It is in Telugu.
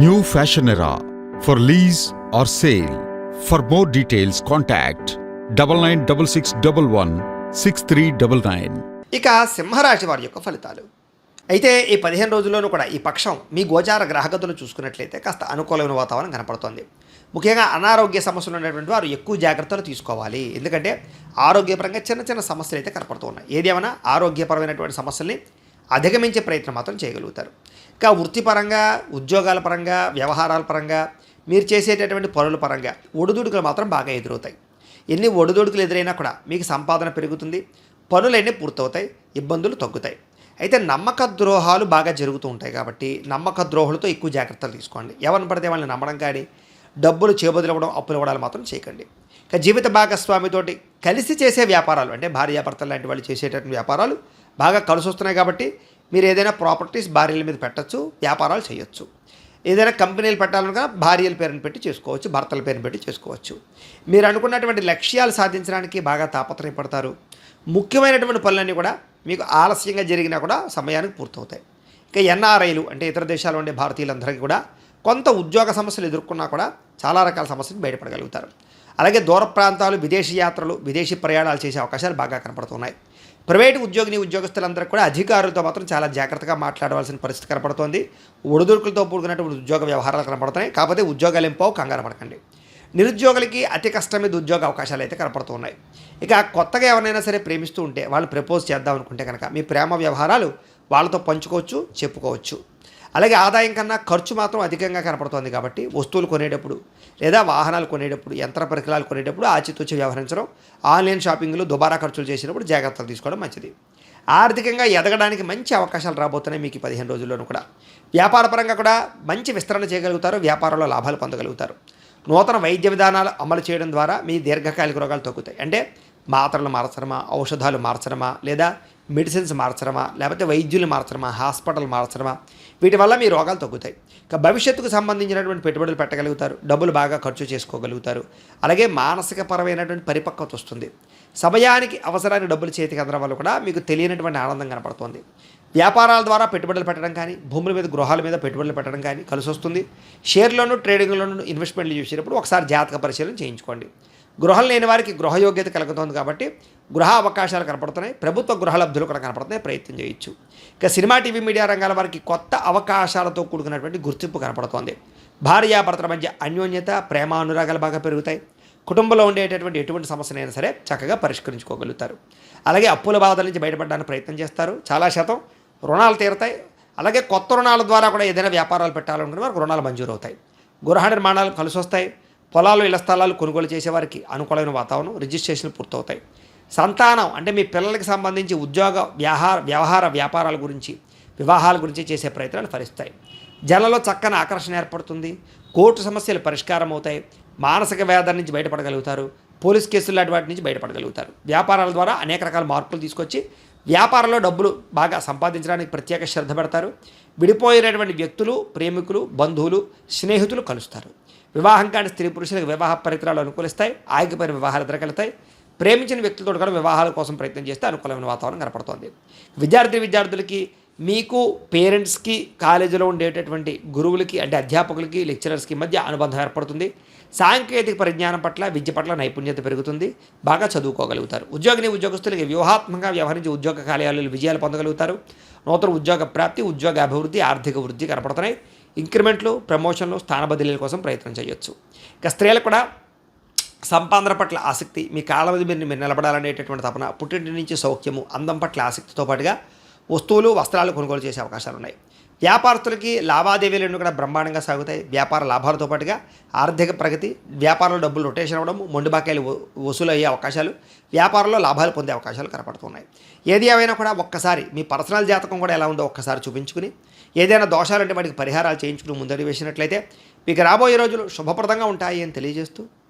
New fashion era for lease or sale for more details contact double nine double six double one six three double nine ఇక సింహరాశి వారి యొక్క ఫలితాలు. అయితే ఈ పదిహేను రోజుల్లోనూ కూడా ఈ పక్షం మీ గోచార గ్రహగతులు చూసుకున్నట్లయితే కాస్త అనుకూలమైన వాతావరణం కనపడుతోంది. ముఖ్యంగా అనారోగ్య సమస్యలు ఉన్నటువంటి వారు ఎక్కువ జాగ్రత్తలు తీసుకోవాలి. ఎందుకంటే ఆరోగ్యపరంగా చిన్న చిన్న సమస్యలు అయితే కనపడుతూ ఉన్నాయి. ఏది ఏమైనా ఆరోగ్యపరమైనటువంటి సమస్యల్ని అధిగమించే ప్రయత్నం మాత్రం చేయగలుగుతారు. ఇంకా వృత్తిపరంగా ఉద్యోగాల పరంగా వ్యవహారాల పరంగా మీరు చేసేటటువంటి పనుల పరంగా ఒడిదుడుకులు మాత్రం బాగా ఎదురవుతాయి. ఎన్ని ఒడిదుడుకులు ఎదురైనా కూడా మీకు సంపాదన పెరుగుతుంది పనులన్నీ పూర్తవుతాయి ఇబ్బందులు తగ్గుతాయి. అయితే నమ్మక ద్రోహాలు బాగా జరుగుతూ ఉంటాయి కాబట్టి నమ్మక ద్రోహులతో ఎక్కువ జాగ్రత్తలు తీసుకోండి. ఎవరిని పడితే వాళ్ళని నమ్మడం కానీ డబ్బులు చేబదులవ్వడం అప్పులు ఇవ్వడాలు మాత్రం చేయకండి. ఇక జీవిత భాగస్వామితోటి కలిసి చేసే వ్యాపారాలు అంటే భార్యాభర్తలు లాంటి వాళ్ళు చేసేటటువంటి వ్యాపారాలు బాగా కలిసి వస్తున్నాయి కాబట్టి మీరు ఏదైనా ప్రాపర్టీస్ భార్యల మీద పెట్టచ్చు వ్యాపారాలు చేయొచ్చు. ఏదైనా కంపెనీలు పెట్టాలనుకున్నా భార్యల పేరుని పెట్టి చేసుకోవచ్చు భర్తల పేరుని పెట్టి చేసుకోవచ్చు. మీరు అనుకున్నటువంటి లక్ష్యాలు సాధించడానికి బాగా తాపత్రయపడతారు. ముఖ్యమైనటువంటి పనులన్నీ కూడా మీకు ఆలస్యంగా జరిగినా కూడా సమయానికి పూర్తవుతాయి. ఇంకా ఎన్ఆర్ఐలు అంటే ఇతర దేశాల్లో ఉండే భారతీయులందరికీ కూడా కొంత ఉద్యోగ సమస్యలు ఎదుర్కొన్నా కూడా చాలా రకాల సమస్యలు బయటపడగలుగుతారు. అలాగే దూర ప్రాంతాలు విదేశీ యాత్రలు విదేశీ ప్రయాణాలు చేసే అవకాశాలు బాగా కనపడుతున్నాయి. ప్రైవేటు ఉద్యోగిని ఉద్యోగస్తులందరూ కూడా అధికారులతో మాత్రం చాలా జాగ్రత్తగా మాట్లాడవలసిన పరిస్థితి కనపడుతోంది. ఒడిదుడుకులతో కూడుకున్నటువంటి ఉద్యోగ వ్యవహారాలు కనపడుతున్నాయి. కాకపోతే ఉద్యోగాలు ఏం కంగారు పడకండి. నిరుద్యోగులకి అతి కష్టం మీద ఉద్యోగ అవకాశాలు అయితే కనపడుతున్నాయి. ఇక కొత్తగా ఎవరైనా సరే ప్రేమిస్తూ ఉంటే వాళ్ళు ప్రపోజ్ చేద్దాం అనుకుంటే కనుక మీ ప్రేమ వ్యవహారాలు వాళ్ళతో పంచుకోవచ్చు చెప్పుకోవచ్చు. అలాగే ఆదాయం కన్నా ఖర్చు మాత్రం అధికంగా కనపడుతోంది కాబట్టి వస్తువులు కొనేటప్పుడు లేదా వాహనాలు కొనేటప్పుడు యంత్ర పరికరాలు కొనేటప్పుడు ఆచితూచి వ్యవహరించడం ఆన్లైన్ షాపింగ్లు దుబారా ఖర్చులు చేసినప్పుడు జాగ్రత్తలు తీసుకోవడం మంచిది. ఆర్థికంగా ఎదగడానికి మంచి అవకాశాలు రాబోతున్నాయి మీకు పదిహేను రోజుల్లోనూ కూడా. వ్యాపారపరంగా కూడా మంచి విస్తరణ చేయగలుగుతారు వ్యాపారంలో లాభాలు పొందగలుగుతారు. నూతన వైద్య విధానాలు అమలు చేయడం ద్వారా మీ దీర్ఘకాలిక రోగాలు తగ్గుతాయి. అంటే మాత్రలు మార్చడమా ఔషధాలు మార్చడమా లేదా మెడిసిన్స్ మార్చడమా లేకపోతే వైద్యులు మార్చడమా హాస్పిటల్ మార్చడమా? వీటి వల్ల మీ రోగాలు తగ్గుతాయి. ఇక భవిష్యత్తుకు సంబంధించినటువంటి పెట్టుబడులు పెట్టగలుగుతారు డబ్బులు బాగా ఖర్చు చేసుకోగలుగుతారు. అలాగే మానసిక పరమైనటువంటి పరిపక్వత వస్తుంది. సమయానికి అవసరానికి డబ్బులు చేతికి అందడం వల్ల కూడా మీకు తెలియనటువంటి ఆనందం కనపడుతుంది. వ్యాపారాల ద్వారా పెట్టుబడులు పెట్టడం కానీ భూముల మీద గృహాల మీద పెట్టుబడులు పెట్టడం కానీ కలిసి వస్తుంది షేర్లోను ట్రేడింగ్లోను ఇన్వెస్ట్మెంట్లు చేసేటప్పుడు ఒకసారి జాతక పరిశీలన చేయించుకోండి. గృహం లేని వారికి గృహయోగ్యత కలుగుతుంది కాబట్టి గృహ అవకాశాలు కనపడుతున్నాయి. ప్రభుత్వ గృహ లబ్ధులు కూడా కనపడుతున్నాయి. ప్రయత్నం చేయొచ్చు. ఇక సినిమా టీవీ మీడియా రంగాల వారికి కొత్త అవకాశాలతో కూడుకున్నటువంటి గుర్తింపు కనపడుతోంది. భార్యాభర్తల మధ్య అన్యోన్యత ప్రేమ అనురాగాలు బాగా పెరుగుతాయి. కుటుంబంలో ఉండేటటువంటి ఎటువంటి సమస్యనైనా సరే చక్కగా పరిష్కరించుకోగలుగుతారు. అలాగే అప్పుల బాధల నుంచి బయటపడడానికి ప్రయత్నం చేస్తారు. చాలా శాతం రుణాలు తీరుతాయి. అలాగే కొత్త రుణాల ద్వారా కూడా ఏదైనా వ్యాపారాలు పెట్టాలనుకునే వారికి రుణాలు మంజూరు అవుతాయి గృహ నిర్మాణాలు కలిసి వస్తాయి పొలాలు ఇళ్ళ స్థలాలు కొనుగోలు చేసేవారికి అనుకూలమైన వాతావరణం రిజిస్ట్రేషన్లు పూర్తవుతాయి. సంతానం అంటే మీ పిల్లలకి సంబంధించి ఉద్యోగ వ్యవహార వ్యవహార వ్యాపారాల గురించి వివాహాల గురించి చేసే ప్రయత్నాలు ఫలిస్తాయి. జనంలో చక్కని ఆకర్షణ ఏర్పడుతుంది. కోర్టు సమస్యలు పరిష్కారం అవుతాయి. మానసిక వేదన నుంచి బయటపడగలుగుతారు. పోలీస్ కేసులు లాంటి వాటి నుంచి బయటపడగలుగుతారు. వ్యాపారాల ద్వారా అనేక రకాల మార్పులు తీసుకొచ్చి వ్యాపారంలో డబ్బులు బాగా సంపాదించడానికి ప్రత్యేక శ్రద్ధ పెడతారు. విడిపోయినటువంటి వ్యక్తులు ప్రేమికులు బంధువులు స్నేహితులు కలుస్తారు. వివాహం కాని స్త్రీ పురుషులకు వివాహ పరికరాలు అనుకూలిస్తాయి ఆగిపోయిన వివాహాలు ఎదురకెళ్తాయి. ప్రేమించిన వ్యక్తులతో కూడా వివాహాల కోసం ప్రయత్నం చేస్తే అనుకూలమైన వాతావరణం కనపడుతోంది. విద్యార్థి విద్యార్థులకి మీకు పేరెంట్స్కి కాలేజీలో ఉండేటటువంటి గురువులకి అంటే అధ్యాపకులకి లెక్చరర్స్కి మధ్య అనుబంధం ఏర్పడుతుంది. సాంకేతిక పరిజ్ఞానం పట్ల విద్య పట్ల నైపుణ్యత పెరుగుతుంది బాగా చదువుకోగలుగుతారు. ఉద్యోగిని ఉద్యోగస్తులకి వ్యూహాత్మకంగా వ్యవహరించి ఉద్యోగ కార్యాలయాలు విజయాలు పొందగలుగుతారు. నూతన ఉద్యోగ ప్రాప్తి ఉద్యోగ అభివృద్ధి ఆర్థిక వృద్ధి కనపడుతున్నాయి. ఇంక్రిమెంట్లు ప్రమోషన్లు స్థాన బదిలీల కోసం ప్రయత్నం చేయొచ్చు. ఇక స్త్రీలకు కూడా సంపాదన పట్ల ఆసక్తి మీ కాళ్ళ మీద మీరు మీరు నిలబడాలనేటటువంటి తపన పుట్టింటి నుంచి సౌఖ్యము అందం పట్ల ఆసక్తితో పాటుగా వస్తువులు వస్త్రాలు కొనుగోలు చేసే అవకాశాలు ఉన్నాయి వ్యాపారస్తులకి లావాదేవీలు కూడా బ్రహ్మాండంగా సాగుతాయి. వ్యాపార లాభాలతో పాటుగా ఆర్థిక ప్రగతి వ్యాపారంలో డబ్బులు రొటేషన్ అవ్వడం మొండి బాకాయలు వసూలు అయ్యే అవకాశాలు వ్యాపారంలో లాభాలు పొందే అవకాశాలు కనపడుతున్నాయి. ఏది ఏమైనా కూడా ఒక్కసారి మీ పర్సనల్ జాతకం కూడా ఎలా ఉందో ఒక్కసారి చూపించుకుని ఏదైనా దోషాలు అంటే వాటికి పరిహారాలు చేయించుకుని ముందడి వేసినట్లయితే మీకు రాబోయే రోజులు శుభప్రదంగా ఉంటాయి అని తెలియజేస్తూ